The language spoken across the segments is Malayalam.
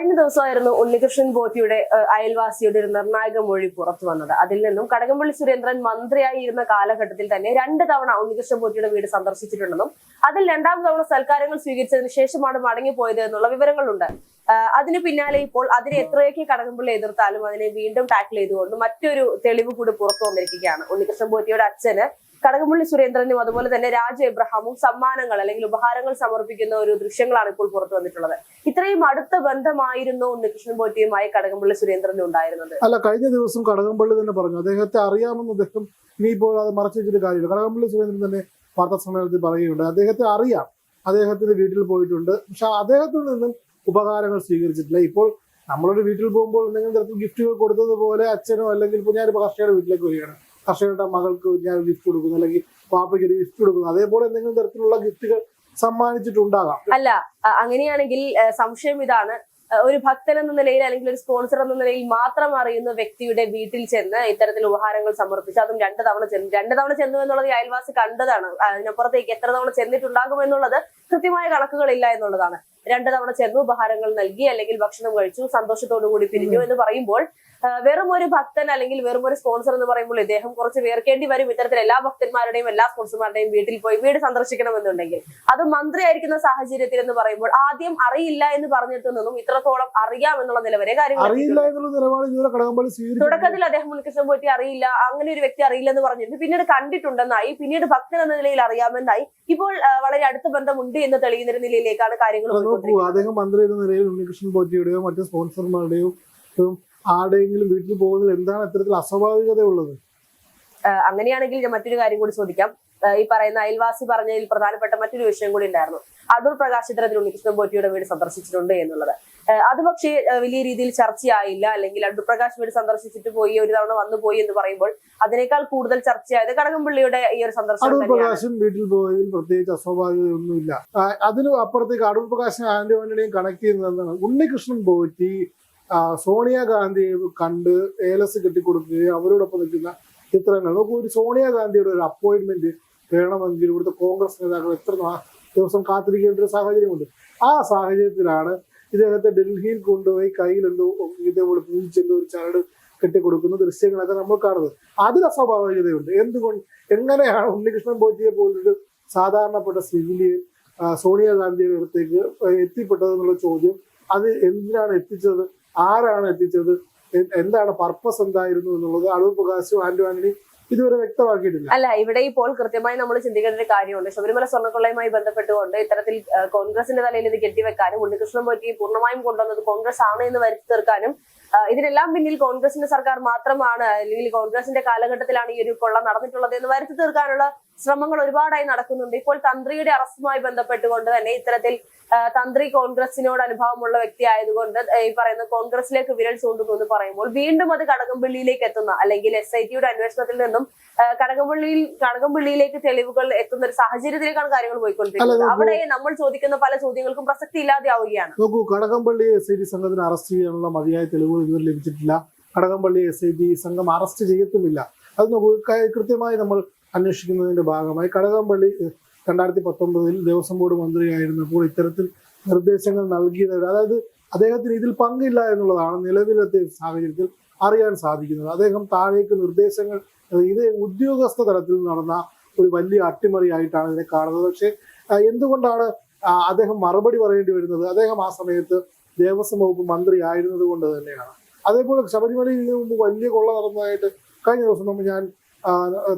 കഴിഞ്ഞ ദിവസമായിരുന്നു ഉണ്ണികൃഷ്ണൻ ഏഹ്, അയൽവാസിയുടെ ഒരു നിർണായക മൊഴി പുറത്തു വന്നത്. അതിൽ നിന്നും കടകംപള്ളി സുരേന്ദ്രൻ മന്ത്രിയായി ഇരുന്ന കാലഘട്ടത്തിൽ തന്നെ രണ്ട് തവണ ഉണ്ണികൃഷ്ണൻ പോറ്റിയുടെ വീട് സന്ദർശിച്ചിട്ടുണ്ടെന്നും അതിൽ രണ്ടാം തവണ സൽക്കാരങ്ങൾ സ്വീകരിച്ചതിന് ശേഷമാണ് മടങ്ങിപ്പോയത് എന്നുള്ള വിവരങ്ങളുണ്ട്. അതിന് പിന്നാലെ ഇപ്പോൾ അതിനെ എത്രയൊക്കെ കടകംപള്ളി എതിർത്താലും അതിനെ വീണ്ടും ടാക്കിൾ ചെയ്തുകൊണ്ട് മറ്റൊരു തെളിവ് കൂടി പുറത്തു വന്നിരിക്കുകയാണ്. ഉണ്ണികൃഷ്ണൻ പോറ്റിയുടെ അച്ഛന് കടകംപള്ളി സുരേന്ദ്രനും അതുപോലെ തന്നെ രാജ എബ്രഹാമും സമ്മാനങ്ങൾ അല്ലെങ്കിൽ ഉപഹാരങ്ങൾ സമർപ്പിക്കുന്ന ഒരു ദൃശ്യങ്ങളാണ് ഇപ്പോൾ പുറത്തു വന്നിട്ടുള്ളത്. ഇത്രയും അടുത്ത ബന്ധമായിരുന്നു ഉണ്ണികൃഷ്ണൻ പോറ്റിയുമായി കടകംപള്ളി സുരേന്ദ്രനും ഉണ്ടായിരുന്നത്. അല്ല കഴിഞ്ഞ ദിവസം കടകംപള്ളി തന്നെ പറഞ്ഞു. അദ്ദേഹത്തെ അറിയാമെന്ന് അദ്ദേഹം ഇപ്പോൾ അത് മറച്ചു വെച്ചിട്ട് കാര്യമില്ല. കടകംപള്ളി സുരേന്ദ്രൻ തന്നെ വാർത്താ സമ്മേളനത്തിൽ പറയുകയുണ്ട് അദ്ദേഹത്തെ അറിയാം. അദ്ദേഹത്തിന്റെ വീട്ടിൽ പോയിട്ടുണ്ട്. പക്ഷെ അദ്ദേഹത്തിൽ നിന്നും ഉപകാരങ്ങൾ സ്വീകരിച്ചിട്ടില്ല. ഇപ്പോൾ നമ്മളൊരു വീട്ടിൽ പോകുമ്പോൾ എന്തെങ്കിലും തരത്തിൽ ഗിഫ്റ്റുകൾ കൊടുത്തതുപോലെ അച്ഛനോ അല്ലെങ്കിൽ ഇപ്പോൾ ഞാനിപ്പോൾ കർഷകരുടെ വീട്ടിലേക്ക് വരികയാണ്. കർഷകരുടെ മകൾക്ക് ഞാൻ ഗിഫ്റ്റ് കൊടുക്കുന്നു അല്ലെങ്കിൽ പാപ്പയ്ക്ക് ഒരു ഗിഫ്റ്റ് കൊടുക്കുന്നു. അതേപോലെ എന്തെങ്കിലും തരത്തിലുള്ള ഗിഫ്റ്റുകൾ സമ്മാനിച്ചിട്ടുണ്ടാകാം. അല്ല അങ്ങനെയാണെങ്കിൽ സംശയം ഇതാണ്. ഒരു ഭക്തൻ എന്ന നിലയിൽ അല്ലെങ്കിൽ ഒരു സ്പോൺസർ എന്ന നിലയിൽ മാത്രം അറിയുന്ന വ്യക്തിയുടെ വീട്ടിൽ ചെന്ന് ഇത്തരത്തിൽ ഉപഹാരങ്ങൾ സമർപ്പിച്ച് അതും രണ്ട് തവണ ചെന്നു രണ്ട് തവണ ചെന്നു എന്നുള്ളത് അയൽവാസി കണ്ടതാണ്. അതിനപ്പുറത്തേക്ക് എത്ര തവണ ചെന്നിട്ടുണ്ടാകും എന്നുള്ളത് കൃത്യമായ കണക്കുകളില്ല എന്നുള്ളതാണ്. രണ്ട് തവണ ചെന്നു ഉപഹാരങ്ങൾ നൽകി അല്ലെങ്കിൽ ഭക്ഷണം കഴിച്ചു സന്തോഷത്തോടു കൂടി പിരിഞ്ഞു എന്ന് പറയുമ്പോൾ വെറും ഒരു ഭക്തൻ അല്ലെങ്കിൽ വെറും ഒരു സ്പോൺസർ എന്ന് പറയുമ്പോൾ ഇദ്ദേഹം കുറച്ച് വേർക്കേണ്ടി വരും. ഇത്തരത്തിൽ എല്ലാ ഭക്തന്മാരുടെയും എല്ലാ സ്പോൺസർമാരുടെയും വീട്ടിൽ പോയി വീട് സന്ദർശിക്കണം സന്ദർശിക്കണമെന്നുണ്ടെങ്കിൽ. അത് മന്ത്രിയായിരിക്കുന്ന സാഹചര്യത്തിൽ എന്ന് പറയുമ്പോൾ ആദ്യം അറിയില്ല എന്ന് പറഞ്ഞിട്ട് നിന്നും ഇത്രത്തോളം അറിയാം എന്നുള്ള നിലവരെ കാര്യങ്ങൾ തുടക്കത്തിൽ അദ്ദേഹം ഉണ്ണികൃഷ്ണൻ പോയിട്ട് അറിയില്ല അങ്ങനെ ഒരു വ്യക്തി അറിയില്ല എന്ന് പറഞ്ഞിരുന്നു. പിന്നീട് കണ്ടിട്ടുണ്ടെന്നായി പിന്നീട് ഭക്തൻ എന്ന നിലയിൽ അറിയാമെന്നായി. ഇപ്പോൾ വളരെ അടുത്ത ബന്ധമുണ്ട് എന്ന് തെളിയുന്ന നിലയിലേക്കാണ് കാര്യങ്ങൾ. അദ്ദേഹം മന്ത്രി എന്ന നിലയിൽ ഉണ്ണികൃഷ്ണൻ പോറ്റിയുടെയോ മറ്റു സ്പോൺസർമാരുടെയോ ആരുടെയെങ്കിലും വീട്ടിൽ പോകുന്നതിൽ എന്താണ് അത്തരത്തിൽ അസ്വാഭാവികത ഉള്ളത് അങ്ങനെയാണെങ്കിൽ ഞാൻ മറ്റൊരു കാര്യം കൂടി ചോദിക്കാം ഈ പറയുന്ന അയൽവാസി പറഞ്ഞതിൽ പ്രധാനപ്പെട്ട മറ്റൊരു വിഷയം കൂടി ഉണ്ടായിരുന്നു. അടൂർ പ്രകാശ് ചിത്രത്തിൽ ഉണ്ണികൃഷ്ണൻ പോറ്റിയുടെ വീട് സന്ദർശിച്ചിട്ടുണ്ട് എന്നുള്ളത്. അത് പക്ഷേ വലിയ രീതിയിൽ ചർച്ചയായില്ല. അല്ലെങ്കിൽ അടൂർ പ്രകാശ് വീട് സന്ദർശിച്ചിട്ട് പോയി ഒരു തവണ വന്നു പോയി എന്ന് പറയുമ്പോൾ അതിനേക്കാൾ കൂടുതൽ ചർച്ചയായത് കടകംപള്ളിയുടെ ഈ ഒരു സന്ദർശനം പ്രകാശും വീട്ടിൽ പോയതിൽ പ്രത്യേകിച്ച് അസ്വാഭാവികതയൊന്നുമില്ല. അതിലും അതിനും അപ്പുറത്തേക്ക് അടൂർ പ്രകാശിനെ ആന്റോണിനെയും കണക്ട് ചെയ്യുന്നതാണ് ഉണ്ണികൃഷ്ണൻ പോറ്റി സോണിയാഗാന്ധിയെ കണ്ട് ഏലസ് കെട്ടിക്കൊടുക്കുകയും അവരോടൊപ്പം നിൽക്കുന്ന ചിത്രങ്ങൾ. നോക്കൂ ഒരു സോണിയാഗാന്ധിയുടെ ഒരു അപ്പോയിന്റ്മെന്റ് വേണമെങ്കിൽ ഇവിടുത്തെ കോൺഗ്രസ് നേതാക്കൾ എത്ര ദിവസം കാത്തിരിക്കേണ്ട ഒരു സാഹചര്യമുണ്ട്. ആ സാഹചര്യത്തിലാണ് ഇദ്ദേഹത്തെ ഡൽഹിയിൽ കൊണ്ടുപോയി കയ്യിൽ എന്തോ ഇതേപോലെ പൂജിച്ചെന്തോ ഒരു ചരട് കെട്ടിക്കൊടുക്കുന്ന ദൃശ്യങ്ങളൊക്കെ നമ്മൾ കാണുന്നത്. അതിൽ അസ്വാഭാവികതയുണ്ട്. എന്തുകൊണ്ട്? എങ്ങനെയാണ് ഉണ്ണികൃഷ്ണൻ ബോജിയെ പോലൊരു സാധാരണപ്പെട്ട സിവിലിയൻ സോണിയാഗാന്ധിയുടെ അടുത്തേക്ക് എത്തിപ്പെട്ടത് എന്നുള്ള ചോദ്യം അത് എന്തിനാണ് എത്തിച്ചത്? ആരാണ് എത്തിച്ചത്? എന്താണ് പർപ്പസ് എന്തായിരുന്നു എന്നുള്ളത്? അടൂർ പ്രകാശും ആന്റോ ആന്റണി ഇതുവരെ വ്യക്തമാക്കിയിട്ടില്ല. അല്ല ഇവിടെ ഇപ്പോൾ കൃത്യമായി നമ്മൾ ചിന്തിക്കേണ്ട ഒരു കാര്യമുണ്ട്. ശബരിമല സ്വർണക്കൊള്ളയുമായി ബന്ധപ്പെട്ടുകൊണ്ട് ഇത്തരത്തിൽ കോൺഗ്രസിന്റെ തലയിൽ ഇത് കെട്ടിവെക്കാനും ഉണ്ണികൃഷ്ണൻ പോറ്റി പൂർണമായും കൊണ്ടുവന്നത് കോൺഗ്രസ് ആണ് എന്ന് വരുത്തി തീർക്കാനും ഇതിനെല്ലാം പിന്നിൽ കോൺഗ്രസിന്റെ സർക്കാർ മാത്രമാണ് അല്ലെങ്കിൽ കോൺഗ്രസിന്റെ കാലഘട്ടത്തിലാണ് ഈ ഒരു കൊള്ള നടന്നിട്ടുള്ളത് എന്ന് വരുത്തി തീർക്കാനുള്ള ശ്രമങ്ങൾ ഒരുപാടായി നടക്കുന്നുണ്ട്. ഇപ്പോൾ തന്ത്രിയുടെ അറസ്റ്റുമായി ബന്ധപ്പെട്ടുകൊണ്ട് തന്നെ ഇത്തരത്തിൽ തന്ത്രി കോൺഗ്രസിനോട് അനുഭവമുള്ള വ്യക്തി ആയതുകൊണ്ട് ഈ പറയുന്ന കോൺഗ്രസിലേക്ക് വിരൽ ചൂണ്ടുന്നു എന്ന് പറയുമ്പോൾ വീണ്ടും അത് കടകംപള്ളിയിലേക്ക് എത്തുന്ന അല്ലെങ്കിൽ എസ് ഐ ടിയുടെ അന്വേഷണത്തിൽ നിന്നും കടകംപള്ളിയിൽ കടകംപള്ളിയിലേക്ക് തെളിവുകൾ എത്തുന്ന ഒരു സാഹചര്യത്തിലേക്കാണ് കാര്യങ്ങൾ പോയിക്കൊണ്ടിരിക്കുന്നത്. അവിടെ നമ്മൾ ചോദിക്കുന്ന പല ചോദ്യങ്ങൾക്കും പ്രസക്തി ഇല്ലാതെയാവുകയാണ് നോക്കൂ കടകംപള്ളി എസ് ഐ ടി സംഘത്തിന് അറസ്റ്റ് ചെയ്യാനുള്ള മതിയായ തെളിവുകൾ ഇതുവരെ ലഭിച്ചിട്ടില്ല. കടകംപള്ളി എസ് ഐ ബി സംഘം അറസ്റ്റ് ചെയ്യത്തുമില്ല. അത് കൃത്യമായി നമ്മൾ അന്വേഷിക്കുന്നതിന്റെ ഭാഗമായി കടകംപള്ളി രണ്ടായിരത്തി പത്തൊമ്പതിൽ ദേവസ്വം ബോർഡ് മന്ത്രിയായിരുന്നപ്പോൾ ഇത്തരത്തിൽ നിർദ്ദേശങ്ങൾ നൽകിയത് അതായത് അദ്ദേഹത്തിന് ഇതിൽ പങ്കില്ല എന്നുള്ളതാണ് നിലവിലത്തെ സാഹചര്യത്തിൽ അറിയാൻ സാധിക്കുന്നത്. അദ്ദേഹം താഴേക്ക് നിർദ്ദേശങ്ങൾ ഇതേ ഉദ്യോഗസ്ഥ തലത്തിൽ നടന്ന ഒരു വലിയ അട്ടിമറിയായിട്ടാണ് ഇതിനെ കാണുന്നത്. പക്ഷേ എന്തുകൊണ്ടാണ് അദ്ദേഹം മറുപടി പറയേണ്ടി വരുന്നത് അദ്ദേഹം ആ സമയത്ത് ദേവസ്വം വകുപ്പ് മന്ത്രി ആയിരുന്നത് കൊണ്ട് തന്നെയാണ്. അതേപോലെ ശബരിമലയിൽ മുമ്പ് വലിയ കൊള്ള നടന്നതായിട്ട് കഴിഞ്ഞ ദിവസം നമ്മൾ ഞാൻ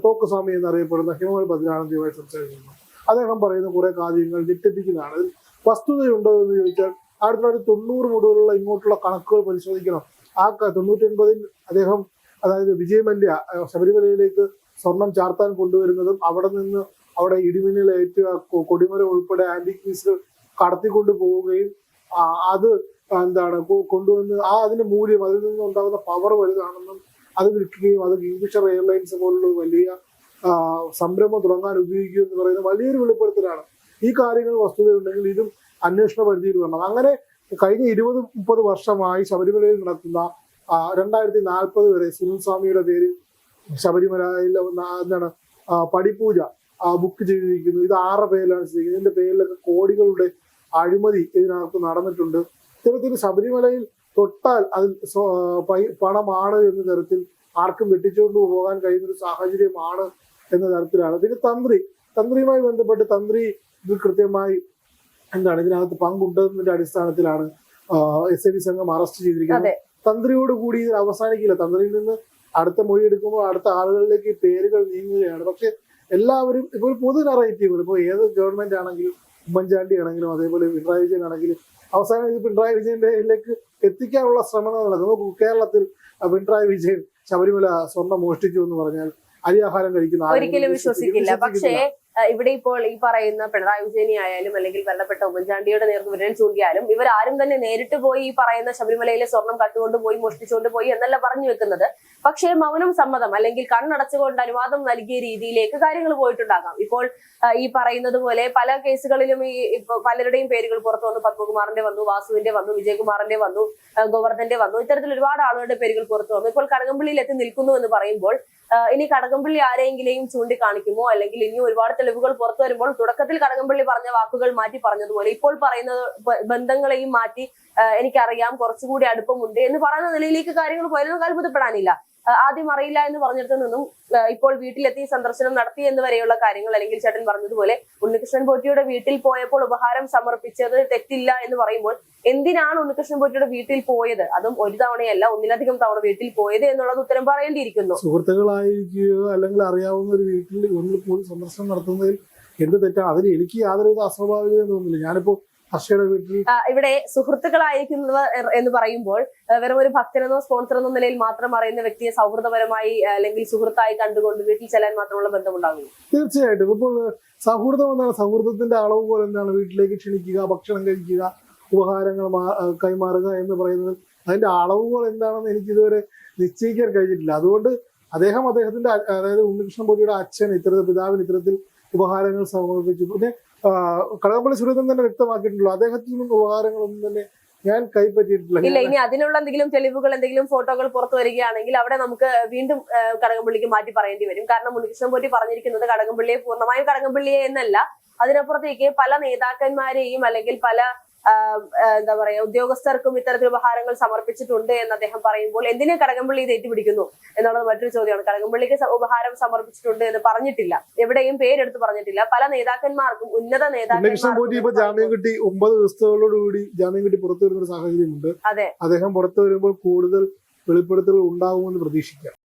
തോക്കുസ്വാമി എന്നറിയപ്പെടുന്ന ഹിമവൽ ഭദ്രാനന്ദിയുമായി സംസാരിച്ചിരുന്നു. അദ്ദേഹം പറയുന്ന കുറെ കാര്യങ്ങൾ ഞെട്ടിപ്പിക്കുന്നതാണ്. വസ്തുതയുണ്ടോ എന്ന് ചോദിച്ചാൽ ആയിരത്തി തൊള്ളായിരത്തി തൊണ്ണൂറ് മുതലുള്ള ഇങ്ങോട്ടുള്ള കണക്കുകൾ പരിശോധിക്കണം. ആ തൊണ്ണൂറ്റി ഒൻപതിൽ അദ്ദേഹം അതായത് വിജയമല്യ ശബരിമലയിലേക്ക് സ്വർണം ചാർത്താൻ കൊണ്ടുവരുന്നതും അവിടെ നിന്ന് അവിടെ ഇടിമിന്നലേറ്റ് കൊടിമരം ഉൾപ്പെടെ ആന്റിക് പീസുകൾ കടത്തിക്കൊണ്ട് പോവുകയും അത് എന്താണ് കൊണ്ടുവന്ന് ആ അതിന്റെ മൂല്യം അതിൽ നിന്ന് ഉണ്ടാകുന്ന പവർ വലുതാണെന്നും അത് വിൽക്കുകയും അത് കിങ്ഫിഷർ എയർലൈൻസ് പോലുള്ള വലിയ സംരംഭം തുടങ്ങാൻ ഉപയോഗിക്കുക എന്ന് പറയുന്ന വലിയൊരു വെളിപ്പെടുത്തലാണ്. ഈ കാര്യങ്ങൾ വസ്തുതയുണ്ടെങ്കിൽ ഇതും അന്വേഷണ പരിധിയിൽ വരണം. അങ്ങനെ കഴിഞ്ഞ ഇരുപത് മുപ്പത് വർഷമായി ശബരിമലയിൽ നടക്കുന്ന രണ്ടായിരത്തി നാൽപ്പത് വരെ സുനിൽ സ്വാമിയുടെ പേരിൽ ശബരിമലയിൽ എന്താണ് പടിപൂജ ബുക്ക് ചെയ്തിരിക്കുന്നു. ഇത് ആറ് പേരിലാണ് ചെയ്തിരിക്കുന്നത്. ഇതിന്റെ പേരിലൊക്കെ കോടികളുടെ അഴിമതി ഇതിനകത്ത് നടന്നിട്ടുണ്ട്. ഇത്തരത്തിൽ ശബരിമലയിൽ തൊട്ടാൽ അതിൽ പണമാണ് എന്ന തരത്തിൽ ആർക്കും വെട്ടിച്ചുകൊണ്ട് പോകാൻ കഴിയുന്ന ഒരു സാഹചര്യമാണ് എന്ന തരത്തിലാണ്. പിന്നെ തന്ത്രി തന്ത്രിയുമായി ബന്ധപ്പെട്ട് തന്ത്രി ഇത് കൃത്യമായി എന്താണ് ഇതിനകത്ത് പങ്കുണ്ടെന്നതിന്റെ അടിസ്ഥാനത്തിലാണ് എസ് ഐ ബി സംഘം അറസ്റ്റ് ചെയ്തിരിക്കുന്നത്. തന്ത്രിയോട് കൂടി ഇത് അവസാനിക്കില്ല. തന്ത്രിയിൽ നിന്ന് അടുത്ത മൊഴി എടുക്കുമ്പോൾ അടുത്ത ആളുകളിലേക്ക് പേരുകൾ നീങ്ങുകയാണ്. പക്ഷെ എല്ലാവരും ഇപ്പോൾ ഒരു പൊതു നറേറ്റീവുകൾ ഇപ്പോൾ ഏത് ഗവൺമെന്റ് ആണെങ്കിലും ഉമ്മൻചാണ്ടി ആണെങ്കിലും അതേപോലെ പിണറായി വിജയൻ ആണെങ്കിലും അവസാനം ഇത് പിണറായി വിജയന്റെയിലേക്ക് എത്തിക്കാനുള്ള ശ്രമങ്ങൾ നടക്കുന്നു കേരളത്തിൽ പിണറായി വിജയൻ ശബരിമല സ്വർണം മോഷ്ടിച്ചു എന്ന് പറഞ്ഞാൽ അരിയാഹാരം കഴിക്കുന്ന ആരും ഒരിക്കലും വിശ്വസിക്കില്ല. പക്ഷേ ഇവിടെ ഇപ്പോൾ ഈ പറയുന്ന പിണറായി വിജയനി ആയാലും അല്ലെങ്കിൽ ബന്ധപ്പെട്ട ഉമ്മൻചാണ്ടിയുടെ നേർക്ക് വിരൽ ചൂണ്ടിയാലും ഇവർ ആരും തന്നെ നേരിട്ട് പോയി ഈ പറയുന്ന ശബരിമലയിലെ സ്വർണം കട്ടുകൊണ്ട് പോയി മോഷ്ടിച്ചുകൊണ്ട് പോയി എന്നല്ല പറഞ്ഞു വെക്കുന്നത്. പക്ഷേ മൗനം സമ്മതം അല്ലെങ്കിൽ കണ്ണടച്ചുകൊണ്ട് അനുവാദം നൽകിയ രീതിയിലേക്ക് കാര്യങ്ങൾ പോയിട്ടുണ്ടാകാം. ഇപ്പോൾ ഈ പറയുന്നത് പോലെ പല കേസുകളിലും ഈ പലരുടെയും പേരുകൾ പുറത്തു വന്നു. പത്മകുമാറിന്റെ വന്നു വാസുവിന്റെ വന്നു വിജയകുമാറിന്റെ വന്നു ഗോവർദ്ധന്റെ വന്നു. ഇത്തരത്തിൽ ഒരുപാട് ആളുകളുടെ പേരുകൾ പുറത്തു വന്നു. ഇപ്പോൾ കടകംപള്ളിയിൽ എത്തി നിൽക്കുന്നു എന്ന് പറയുമ്പോൾ ഇനി കടകംപള്ളി ആരെങ്കിലും ചൂണ്ടിക്കാണിക്കുമോ? അല്ലെങ്കിൽ ഇനി ഒരുപാട് തെളിവുകൾ പുറത്തു വരുമ്പോൾ തുടക്കത്തിൽ കടകംപള്ളി പറഞ്ഞ വാക്കുകൾ മാറ്റി പറഞ്ഞതുപോലെ ഇപ്പോൾ പറയുന്നത് ബ- ബന്ധങ്ങളെയും മാറ്റി എനിക്കറിയാം കുറച്ചുകൂടി അടുപ്പമുണ്ട് എന്ന് പറയുന്ന നിലയിലേക്ക് കാര്യങ്ങൾ പോയാലും അത്ഭുതപ്പെടാനില്ല ആദ്യം അറിയില്ല എന്ന് പറഞ്ഞിടത്തു നിന്നും ഇപ്പോൾ വീട്ടിലെത്തി സന്ദർശനം നടത്തി എന്ന് വരെയുള്ള കാര്യങ്ങൾ അല്ലെങ്കിൽ ചേട്ടൻ പറഞ്ഞതുപോലെ ഉണ്ണികൃഷ്ണൻ പോറ്റിയുടെ വീട്ടിൽ പോയപ്പോൾ ഉപഹാരം സമർപ്പിച്ചത് തെറ്റില്ല എന്ന് പറയുമ്പോൾ എന്തിനാണ് ഉണ്ണികൃഷ്ണൻ പോറ്റിയുടെ വീട്ടിൽ പോയത്? അതും ഒരു തവണയല്ല ഒന്നിലധികം തവണ വീട്ടിൽ പോയത് എന്നുള്ളത് ഉത്തരം പറയേണ്ടിയിരിക്കുന്നു. സുഹൃത്തുക്കളായിരിക്കുകയോ അല്ലെങ്കിൽ അറിയാവുന്ന ഒരു വീട്ടിൽ ഒന്നിൽ പോയി സന്ദർശനം നടത്തുന്നതിൽ എന്ത് തെറ്റാണ് അതിൽ എനിക്ക് യാതൊരുവിധ അസ്വാഭാവികത തോന്നുന്നില്ല. ഞാനിപ്പോ ഇവിടെ സുഹൃത്തുക്കളായിരിക്കുന്നത് എന്ന് പറയുമ്പോൾ വെറും ഒരു ഭക്തനെന്നോ സ്പോൺസർ എന്ന നിലയിൽ മാത്രം അറിയുന്ന വ്യക്തിയെ സൗഹൃദപരമായി അല്ലെങ്കിൽ സുഹൃത്തായി കണ്ടുകൊണ്ട് വീട്ടിൽ ചെല്ലാൻ മാത്രമുള്ള ബന്ധമുണ്ടാകുന്നു തീർച്ചയായിട്ടും. ഇപ്പോൾ സൗഹൃദം എന്താണ് സൗഹൃദത്തിന്റെ അളവ് പോലെ എന്താണ് വീട്ടിലേക്ക് ക്ഷണിക്കുക ഭക്ഷണം കഴിക്കുക ഉപഹാരങ്ങൾ കൈമാറുക എന്ന് പറയുന്നത്. അതിന്റെ അളവുകൾ എന്താണെന്ന് എനിക്ക് ഇതുവരെ നിശ്ചയിക്കാൻ കഴിഞ്ഞിട്ടില്ല. അതുകൊണ്ട് അദ്ദേഹം അദ്ദേഹത്തിന്റെ അതായത് ഉണ്ണികൃഷ്ണൻ പൊടിയുടെ അച്ഛൻ ഇത്തരത്തിൽ പിതാവിന് ഇത്തരത്തിൽ ഉപഹാരങ്ങൾ സമർപ്പിച്ചു. പിന്നെ കടകംപള്ളി സുരേന്ദ്രൻ തന്നെ വ്യക്തമാക്കിയിട്ടുള്ളൂ അദ്ദേഹത്തിൽ നിന്നും ഉപകാരങ്ങളൊന്നും തന്നെ ഞാൻ കൈപ്പറ്റിയിട്ടില്ല. ഇല്ല ഇനി അതിനുള്ള എന്തെങ്കിലും തെളിവുകൾ എന്തെങ്കിലും ഫോട്ടോകൾ പുറത്തു വരികയാണെങ്കിൽ അവിടെ നമുക്ക് വീണ്ടും കടകംപള്ളിക്ക് മാറ്റി പറയേണ്ടി വരും. കാരണം ഉണ്ണികൃഷ്ണൻ പോറ്റി പറഞ്ഞിരിക്കുന്നത് കടകംപള്ളിയെ പൂർണമായും കടകംപള്ളിയെ എന്നല്ല. അതിനപ്പുറത്തേക്ക് പല നേതാക്കന്മാരെയും അല്ലെങ്കിൽ പല എന്താ പറയാ ഉദ്യോഗസ്ഥർക്കും ഇത്തരത്തിൽ ഉപഹാരങ്ങൾ സമർപ്പിച്ചിട്ടുണ്ട് എന്ന് അദ്ദേഹം പറയുമ്പോൾ എന്തിനെ കടകംപള്ളി ഇത് ഏറ്റുപിടിക്കുന്നു എന്നുള്ളത് മറ്റൊരു ചോദ്യമാണ്. കടകംപള്ളിക്ക് ഉപഹാരം സമർപ്പിച്ചിട്ടുണ്ട് എന്ന് പറഞ്ഞിട്ടില്ല. എവിടെയും പേരെടുത്ത് പറഞ്ഞിട്ടില്ല. പല നേതാക്കന്മാർക്കും ഉന്നത ജാമ്യം നേതാക്കന്മാർക്കും കിട്ടി ഒമ്പത് ദിവസത്തോടുകൂടി ജാമ്യം കിട്ടി പുറത്തു വരുന്ന ഒരു സാഹചര്യമുണ്ട്. അതെ. അദ്ദേഹം പുറത്തു വരുമ്പോൾ കൂടുതൽ വെളിപ്പെടുത്തലുകൾ ഉണ്ടാകുമെന്ന് പ്രതീക്ഷിക്കാം.